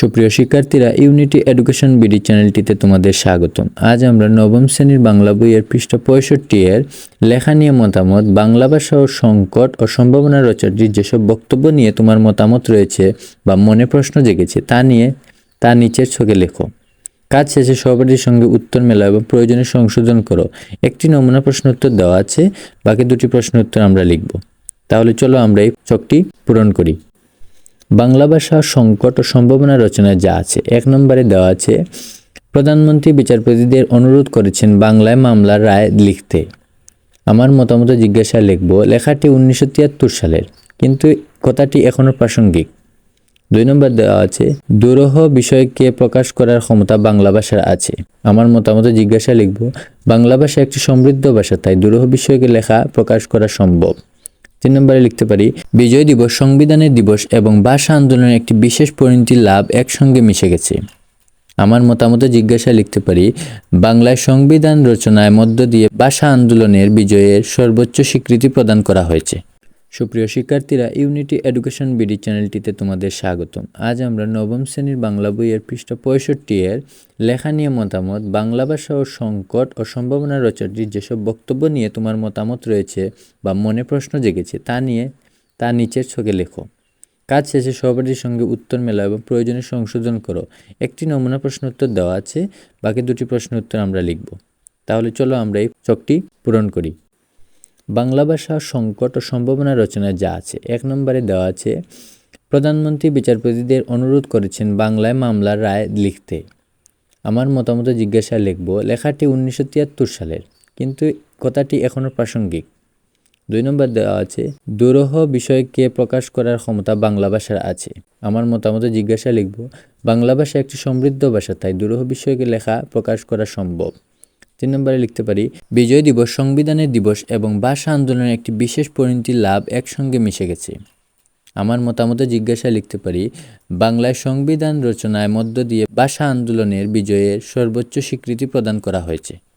সুপ্রিয় শিক্ষার্থীরা unity education BD চ্যানেলটিতে তোমাদের স্বাগতম। আজ আমরা নবম শ্রেণির বাংলা বইয়ের পৃষ্ঠা পঁয়ষট্টি এর লেখা নিয়ে মতামত, বাংলা ভাষা ও সংকট ও সম্ভাবনা রচনাটির যেসব বক্তব্য নিয়ে তোমার মতামত রয়েছে বা মনে প্রশ্ন জেগেছে, তা নিয়ে, তা নিচের ছকে লেখো। কাজ শেষে সহপাঠীর সঙ্গে উত্তর মেলা এবং প্রয়োজনে সংশোধন করো। একটি নমুনা প্রশ্ন উত্তর দেওয়া আছে, বাকি দুটি প্রশ্ন উত্তর আমরা লিখব। তাহলে চলো আমরা এই চকটি পূরণ করি। বাংলা ভাষা সংকট ও সম্ভাবনা রচনায় যা আছে, এক নম্বরে দেওয়া আছে, প্রধানমন্ত্রী বিচারপতিদের অনুরোধ করেছেন বাংলায় মামলার রায় লিখতে। আমার মতামত জিজ্ঞাসা লিখব, লেখাটি উনিশশো তিয়াত্তর সালের, কিন্তু কথাটি এখনও প্রাসঙ্গিক। দুই নম্বর দেওয়া আছে, দুরহ বিষয়কে প্রকাশ করার ক্ষমতা বাংলা ভাষার আছে। আমার মতামত জিজ্ঞাসা লিখব, বাংলা ভাষা একটি সমৃদ্ধ ভাষা, তাই দুরহ বিষয়কে লেখা প্রকাশ করা সম্ভব। তিন নম্বরে লিখতে পারি, বিজয় দিবস, সংবিধানের দিবস এবং ভাষা আন্দোলনের একটি বিশেষ পরিণতি লাভ একসঙ্গে মিশে গেছে। আমার মতামতে জিজ্ঞাসা লিখতে পারি, বাংলায় সংবিধান রচনায় মধ্য দিয়ে ভাষা আন্দোলনের বিজয়ের সর্বোচ্চ স্বীকৃতি প্রদান করা হয়েছে। সুপ্রিয় শিক্ষার্থীরা ইউনিটি এডুকেশন বিডি চ্যানেলটিতে তোমাদের স্বাগতম। আজ আমরা নবম শ্রেণির বাংলা বইয়ের পৃষ্ঠা পঁয়ষট্টি এর লেখা নিয়ে মতামত, বাংলা ভাষা ও সংকট ও সম্ভাবনা রচনাটির যেসব বক্তব্য নিয়ে তোমার মতামত রয়েছে বা মনে প্রশ্ন জেগেছে, তা নিয়ে, তা নিচের ছকে লেখো। কাজ শেষে সহপাঠীর সঙ্গে উত্তর মেলা এবং প্রয়োজনে সংশোধন করো। একটি নমুনা প্রশ্ন উত্তর দেওয়া আছে, বাকি দুটি প্রশ্ন উত্তর আমরা লিখব। তাহলে চলো আমরা এই চকটি পূরণ করি। বাংলা ভাষা সংকট ও সম্ভাবনা রচনায় যা আছে, এক নম্বরে দেওয়া আছে, প্রধানমন্ত্রী বিচারপতিদের অনুরোধ করেছেন বাংলায় মামলার রায় লিখতে। আমার মতামত জিজ্ঞাসা লিখব, লেখাটি উনিশশো তিয়াত্তর সালের, কিন্তু কথাটি এখনও প্রাসঙ্গিক। দুই নম্বর দেওয়া আছে, দুরহ বিষয়কে প্রকাশ করার ক্ষমতা বাংলা ভাষার আছে। আমার মতামত জিজ্ঞাসা লিখব, বাংলা ভাষা একটি সমৃদ্ধ ভাষা, তাই দুরহ বিষয়কে লেখা প্রকাশ করা সম্ভব। তিন নম্বরে লিখতে পারি, বিজয় দিবস, সংবিধানের দিবস এবং ভাষা আন্দোলনের একটি বিশেষ পরিণতি লাভ একসঙ্গে মিশে গেছে। আমার মতামতে জিজ্ঞাসা লিখতে পারি, বাংলায় সংবিধান রচনায় মধ্য দিয়ে ভাষা আন্দোলনের বিজয়ের সর্বোচ্চ স্বীকৃতি প্রদান করা হয়েছে।